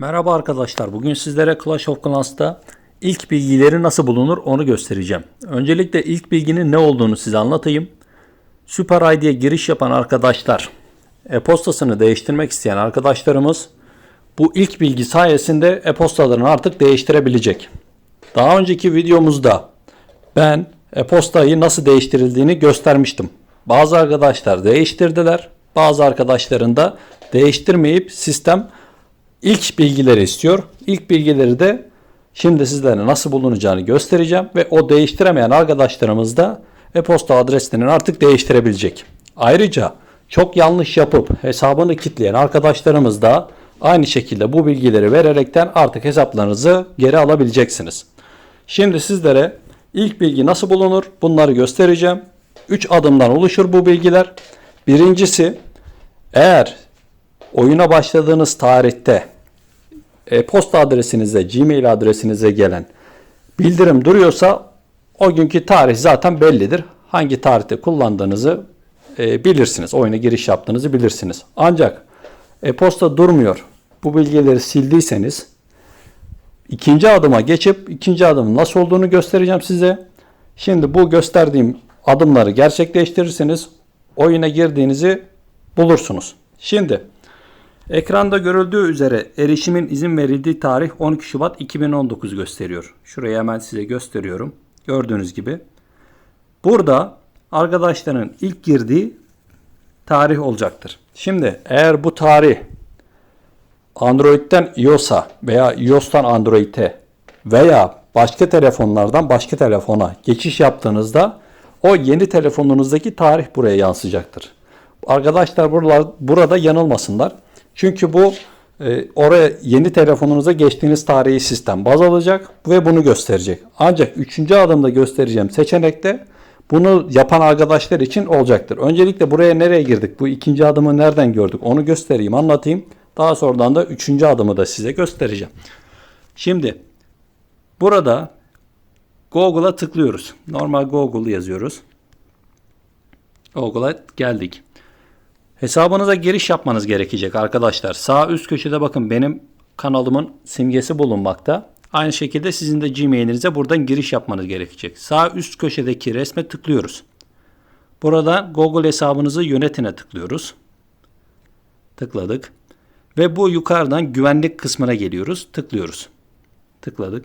Merhaba arkadaşlar. Bugün sizlere Clash of Clans'ta ilk bilgileri nasıl bulunur onu göstereceğim. Öncelikle ilk bilginin ne olduğunu size anlatayım. Super ID'ye giriş yapan arkadaşlar, e-postasını değiştirmek isteyen arkadaşlarımız bu ilk bilgi sayesinde e-postalarını artık değiştirebilecek. Daha önceki videomuzda ben e-postayı nasıl değiştirildiğini göstermiştim. Bazı arkadaşlar değiştirdiler. Bazı arkadaşların da değiştirmeyip sistem ilk bilgileri istiyor. İlk bilgileri de şimdi sizlere nasıl bulunacağını göstereceğim ve o değiştiremeyen arkadaşlarımız da e-posta adreslerini artık değiştirebilecek. Ayrıca çok yanlış yapıp hesabını kilitleyen arkadaşlarımız da aynı şekilde bu bilgileri vererekten artık hesaplarınızı geri alabileceksiniz. Şimdi sizlere ilk bilgi nasıl bulunur bunları göstereceğim. 3 adımdan oluşur bu bilgiler. Birincisi eğer oyuna başladığınız tarihte e-posta adresinize, Gmail adresinize gelen bildirim duruyorsa o günkü tarih zaten bellidir. Hangi tarihte kullandığınızı e, bilirsiniz. Oyuna giriş yaptığınızı bilirsiniz. Ancak e-posta durmuyor. Bu bilgileri sildiyseniz ikinci adıma geçip ikinci adımın nasıl olduğunu göstereceğim size. Şimdi bu gösterdiğim adımları gerçekleştirirseniz oyuna girdiğinizi bulursunuz. Şimdi Ekranda görüldüğü üzere erişimin izin verildiği tarih 12 Şubat 2019 gösteriyor. Şuraya hemen size gösteriyorum. Gördüğünüz gibi. Burada arkadaşların ilk girdiği tarih olacaktır. Şimdi eğer bu tarih Android'den iOS'a veya iOS'tan Android'e veya başka telefonlardan başka telefona geçiş yaptığınızda o yeni telefonunuzdaki tarih buraya yansıyacaktır. Arkadaşlar burada, burada yanılmasınlar. Çünkü bu e, oraya yeni telefonunuza geçtiğiniz tarihi sistem baz alacak ve bunu gösterecek. Ancak üçüncü adımda göstereceğim seçenekte bunu yapan arkadaşlar için olacaktır. Öncelikle buraya nereye girdik? Bu ikinci adımı nereden gördük? Onu göstereyim, anlatayım. Daha sonradan da üçüncü adımı da size göstereceğim. Şimdi burada Google'a tıklıyoruz. Normal Google yazıyoruz. Google'a geldik. Hesabınıza giriş yapmanız gerekecek arkadaşlar. Sağ üst köşede bakın benim kanalımın simgesi bulunmakta. Aynı şekilde sizin de Gmail'inize buradan giriş yapmanız gerekecek. Sağ üst köşedeki resme tıklıyoruz. Burada Google hesabınızı yönetine tıklıyoruz. Tıkladık. Ve bu yukarıdan güvenlik kısmına geliyoruz. Tıklıyoruz. Tıkladık.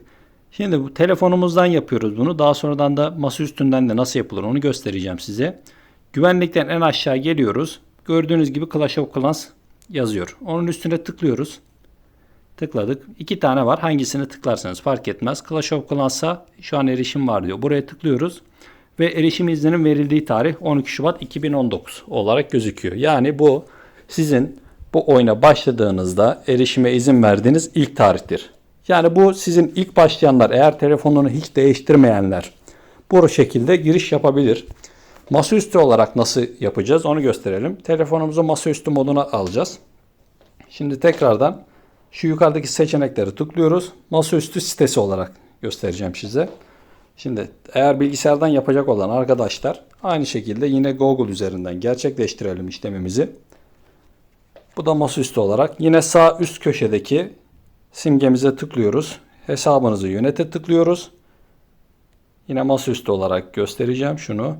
Şimdi bu telefonumuzdan yapıyoruz bunu. Daha sonradan da masa üstünden de nasıl yapılır onu göstereceğim size. Güvenlikten en aşağı geliyoruz. Gördüğünüz gibi Clash of Clans yazıyor. Onun üstüne tıklıyoruz. Tıkladık. İki tane var. Hangisini tıklarsanız fark etmez. Clash of Clans'a şu an erişim var diyor. Buraya tıklıyoruz. Ve erişim izninin verildiği tarih 12 Şubat 2019 olarak gözüküyor. Yani bu sizin bu oyuna başladığınızda erişime izin verdiğiniz ilk tarihtir. Yani bu sizin ilk başlayanlar eğer telefonunu hiç değiştirmeyenler bu şekilde giriş yapabilir. Masaüstü olarak nasıl yapacağız onu gösterelim. Telefonumuzu masaüstü moduna alacağız. Şimdi tekrardan şu yukarıdaki seçenekleri tıklıyoruz. Masaüstü sitesi olarak göstereceğim size. Şimdi eğer bilgisayardan yapacak olan arkadaşlar aynı şekilde yine Google üzerinden gerçekleştirelim işlemimizi. Bu da masaüstü olarak yine sağ üst köşedeki simgemize tıklıyoruz. Hesabınızı yönete tıklıyoruz. Yine masaüstü olarak göstereceğim şunu.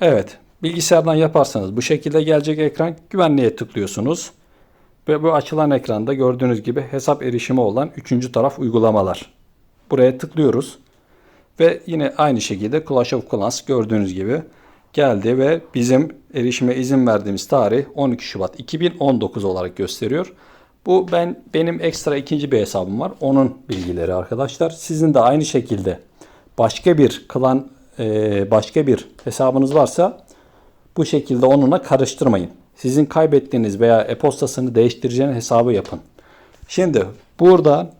Evet, bilgisayardan yaparsanız bu şekilde gelecek ekran. Güvenliğe tıklıyorsunuz. Ve bu açılan ekranda gördüğünüz gibi hesap erişimi olan üçüncü taraf uygulamalar. Buraya tıklıyoruz. Ve yine aynı şekilde Clash of Clans gördüğünüz gibi geldi ve bizim erişime izin verdiğimiz tarih 12 Şubat 2019 olarak gösteriyor. Bu ben benim ekstra ikinci bir hesabım var. Onun bilgileri arkadaşlar. Sizin de aynı şekilde başka bir klan başka bir hesabınız varsa bu şekilde onunla karıştırmayın. Sizin kaybettiğiniz veya e-postasını değiştireceğiniz hesabı yapın. Şimdi burada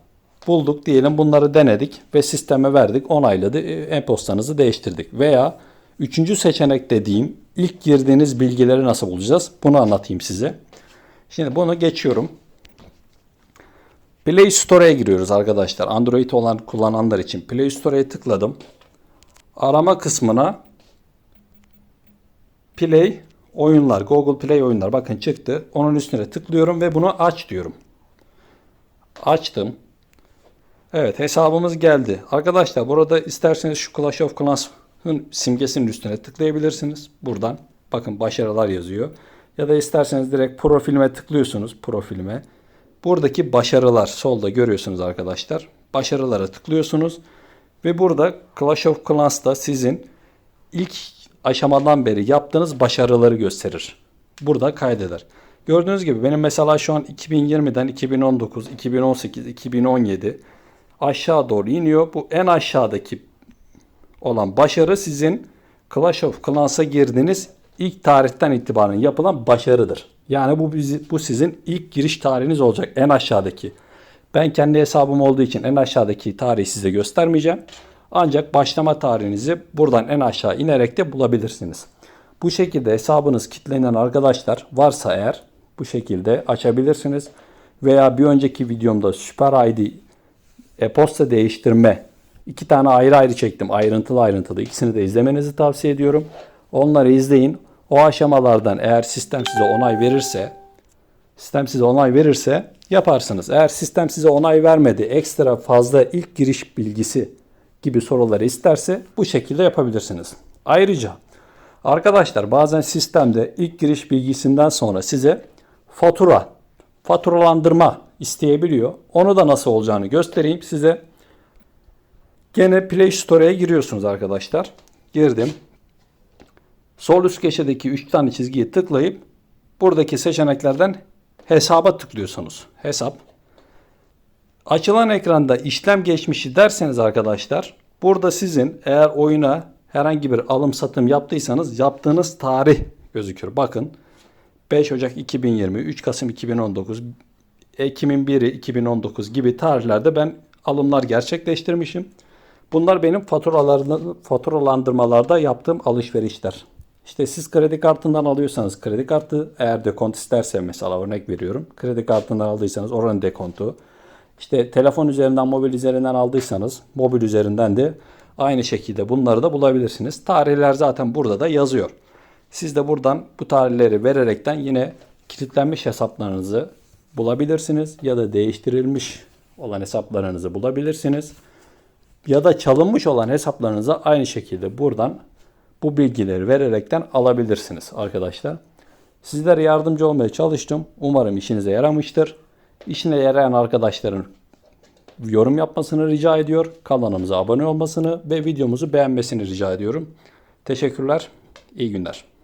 bulduk diyelim bunları denedik ve sisteme verdik onayladı e, e-postanızı değiştirdik. Veya üçüncü seçenek dediğim ilk girdiğiniz bilgileri nasıl bulacağız bunu anlatayım size. Şimdi bunu geçiyorum. Play Store'ya giriyoruz arkadaşlar. Android olan kullananlar için Play Store'ya tıkladım arama kısmına Play oyunlar, Google Play oyunlar bakın çıktı. Onun üstüne tıklıyorum ve bunu aç diyorum. Açtım. Evet hesabımız geldi. Arkadaşlar burada isterseniz şu Clash of Clans'ın simgesinin üstüne tıklayabilirsiniz. Buradan bakın başarılar yazıyor. Ya da isterseniz direkt profilime tıklıyorsunuz. Profilime. Buradaki başarılar solda görüyorsunuz arkadaşlar. Başarılara tıklıyorsunuz. Ve burada Clash of Clans'ta sizin ilk aşamadan beri yaptığınız başarıları gösterir. Burada kaydeder. Gördüğünüz gibi benim mesela şu an 2020'den 2019, 2018, 2017 aşağı doğru iniyor. Bu en aşağıdaki olan başarı sizin Clash of Clans'a girdiğiniz ilk tarihten itibaren yapılan başarıdır. Yani bu bu sizin ilk giriş tarihiniz olacak en aşağıdaki. Ben kendi hesabım olduğu için en aşağıdaki tarihi size göstermeyeceğim. Ancak başlama tarihinizi buradan en aşağı inerek de bulabilirsiniz. Bu şekilde hesabınız kilitlenen arkadaşlar varsa eğer bu şekilde açabilirsiniz. Veya bir önceki videomda Süper ID e-posta değiştirme iki tane ayrı ayrı çektim. Ayrıntılı ayrıntılı. İkisini de izlemenizi tavsiye ediyorum. Onları izleyin. O aşamalardan eğer sistem size onay verirse sistem size onay verirse yaparsınız. Eğer sistem size onay vermedi, ekstra fazla ilk giriş bilgisi gibi soruları isterse bu şekilde yapabilirsiniz. Ayrıca arkadaşlar bazen sistemde ilk giriş bilgisinden sonra size fatura, faturalandırma isteyebiliyor. Onu da nasıl olacağını göstereyim size. Gene Play Store'ya giriyorsunuz arkadaşlar. Girdim. Sol üst köşedeki 3 tane çizgiyi tıklayıp buradaki seçeneklerden hesaba tıklıyorsunuz. Hesap. Açılan ekranda işlem geçmişi derseniz arkadaşlar burada sizin eğer oyuna herhangi bir alım satım yaptıysanız yaptığınız tarih gözüküyor. Bakın 5 Ocak 2020, 3 Kasım 2019, Ekim'in 1'i 2019 gibi tarihlerde ben alımlar gerçekleştirmişim. Bunlar benim faturalarını faturalandırmalarda yaptığım alışverişler. İşte siz kredi kartından alıyorsanız kredi kartı eğer dekont isterse mesela örnek veriyorum. Kredi kartından aldıysanız oranın dekontu. İşte telefon üzerinden mobil üzerinden aldıysanız mobil üzerinden de aynı şekilde bunları da bulabilirsiniz. Tarihler zaten burada da yazıyor. Siz de buradan bu tarihleri vererekten yine kilitlenmiş hesaplarınızı bulabilirsiniz ya da değiştirilmiş olan hesaplarınızı bulabilirsiniz. Ya da çalınmış olan hesaplarınıza aynı şekilde buradan bu bilgileri vererekten alabilirsiniz arkadaşlar. Sizlere yardımcı olmaya çalıştım. Umarım işinize yaramıştır. İşine yarayan arkadaşların yorum yapmasını rica ediyor. Kanalımıza abone olmasını ve videomuzu beğenmesini rica ediyorum. Teşekkürler. İyi günler.